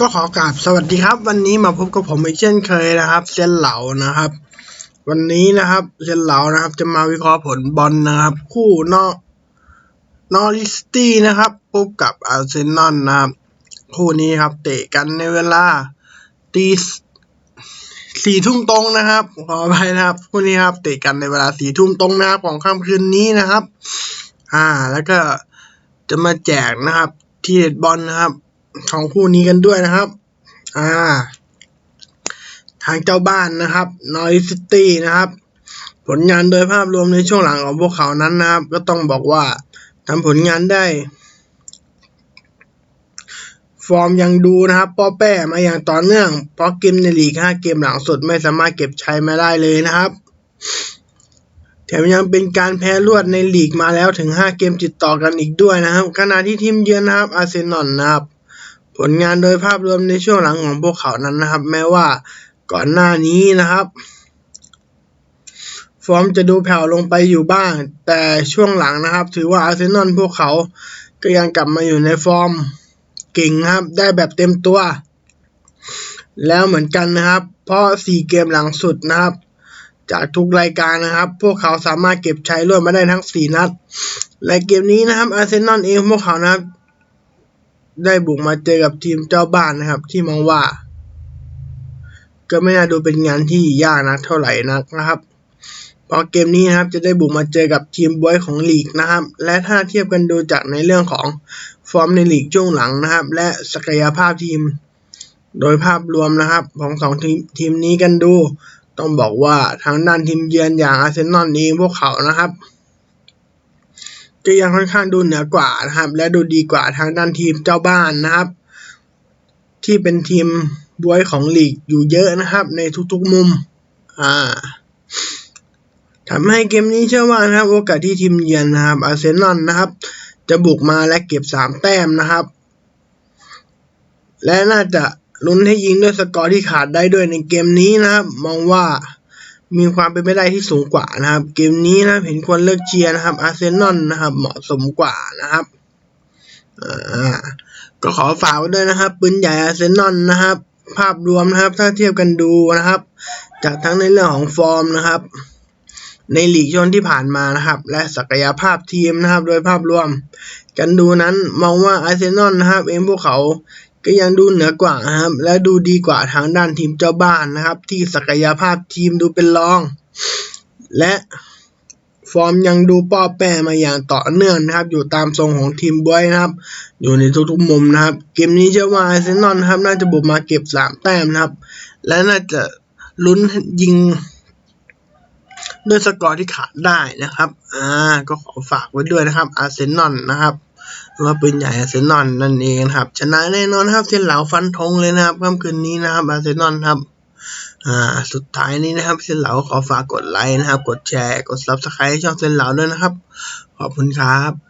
ก็ขอกราบสวัสดีครับ วันนี้มาพบกับผมอีกเช่นเคยนะครับเซนเหลานะครับ วันนี้นะครับเซนเหลานะครับ จะมาวิเคราะห์ผลบอลนะครับ คู่นอนอริสตี้นะครับพบกับอาร์เซนอลนะครับ คู่นี้ครับ เตะกันในเวลาตีสี่ทุ่มตรงนะครับ ขออภัยนะครับ คู่นี้ครับ เตะกันในเวลาสี่ทุ่มตรงนะครับ ของค่ำคืนนี้นะครับ อ่า แล้วก็จะมาแจกนะครับ ทีเด็ดบอลนะครับ ของคู่นี้กันด้วยนะครับ อ่า ทางเจ้าบ้านนะครับนอริสตี้นะครับ ผลงานโดยภาพรวมในช่วงหลังของพวกเขานั้นนะครับ ก็ต้องบอกว่าทำผลงานได้ ฟอร์มยังดูนะครับป้อแป้มาอย่างต่อเนื่องเพราะเกมในลีก 5 เกมหลังสุดไม่สามารถเก็บชัยมาได้เลยนะครับแถมยังเป็นการแพ้รวดในลีกมาแล้วถึง 5 เกมติดต่อกันอีกด้วยนะครับขณะที่ทีมเยือนนะครับอาร์เซนอลนะครับ ผลงานโดยภาพรวมในช่วงหลังของพวกเขานั้นนะครับ แม้ว่าก่อนหน้านี้นะครับ ฟอร์มจะดูแผ่วลงไปอยู่บ้าง แต่ช่วงหลังนะครับ ถือว่าอาร์เซนอลพวกเขาก็ยังกลับมาอยู่ในฟอร์มเก่งครับ ได้แบบเต็มตัว แล้วเหมือนกันนะครับ เพราะ 4 เกมหลังสุดนะครับ จากทุกรายการนะครับ พวกเขาสามารถเก็บชัยรวดมาได้ทั้ง 4 นัดและเกมนี้นะครับอาร์เซนอลเองพวกเขานะครับ ได้บุกมาเจอกับทีมเจ้าบ้านนะครับ ที่มองว่า ก็ไม่น่าดูเป็นงานที่ยากนักเท่าไหร่นักนะครับพราะเกมนี้นะครับจะได้บุกมาเจอกับทีมบวยของลีกนะครับ และถ้าเทียบกันดูจากในเรื่องของฟอร์มในลีกช่วงหลังนะครับ และศักยภาพทีม โดยภาพรวมนะครับ ของสองทีมทีมนี้กันดู ต้องบอกว่าทางด้านทีมเยือนอย่างอาร์เซนอลเองพวกเขานะครับ ก็ยังค่อนข้างดูเหนือกว่านะครับ และดูดีกว่าทางด้านทีมเจ้าบ้านนะครับ ที่เป็นทีมบวยของลีกอยู่เยอะนะครับ ในทุกๆมุม อ่าทำให้เกมนี้เชื่อว่านะครับ โอกาสที่ทีมเยือนนะครับอาร์เซนอลนะครับ จะบุกมาและเก็บสามแต้มนะครับ และน่าจะลุ้นให้ยิงด้วยสกอร์ที่ขาดได้ด้วยในเกมนี้นะครับ มองว่า มีความเป็นไปได้ที่สูงกว่านะครับ เกมนี้นะเห็นควรเลือกเชียร์นะครับอาร์เซนอลนะครับ เหมาะสมกว่านะครับก็ขอฝากไว้ด้วยนะครับปืนใหญ่อาร์เซนอลนะครับ ภาพรวมนะครับ ถ้าเทียบกันดูนะครับ จากทั้งในเรื่องของฟอร์มนะครับ ในลีกช่วงที่ผ่านมานะครับ และศักยภาพทีมนะครับ โดยภาพรวม กันดูนั้นมองว่าอาร์เซนอลนะครับ เองพวกเขา ก็ยังดูเหนือกว่านะครับ และดูดีกว่าทางด้านทีมเจ้าบ้านนะครับ ที่ศักยภาพทีมดูเป็นรอง และฟอร์มยังดูป้อแป้มาอย่างต่อเนื่องนะครับ อยู่ตามทรงของทีมบวยนะครับ อยู่ในทุกๆมุมนะครับ เกมนี้เชื่อว่าอาร์เซนอลนครับ น่าจะบุกมาเก็บสามแต้มนะครับ และน่าจะลุ้นยิงด้วยสกอร์ที่ขาดได้นะครับ อ่า ก็ขอฝากไว้ด้วยนะครับ อาร์เซนอลนะครับ หรือว่าปืนใหญ่อาร์เซนอลนั่นเองครับชนะแน่นอนครับเทนเหลาฟันธงเลยนะครับค่ำคืนนี้นะครับอาร์เซนอลครับอ่าสุดท้ายนี้นะครับเซนเหลาขอฝากกดไลค์นะครับ กดแชร์ กด subscribe ช่องเซนเหลาด้วยนะครับ ขอบคุณครับ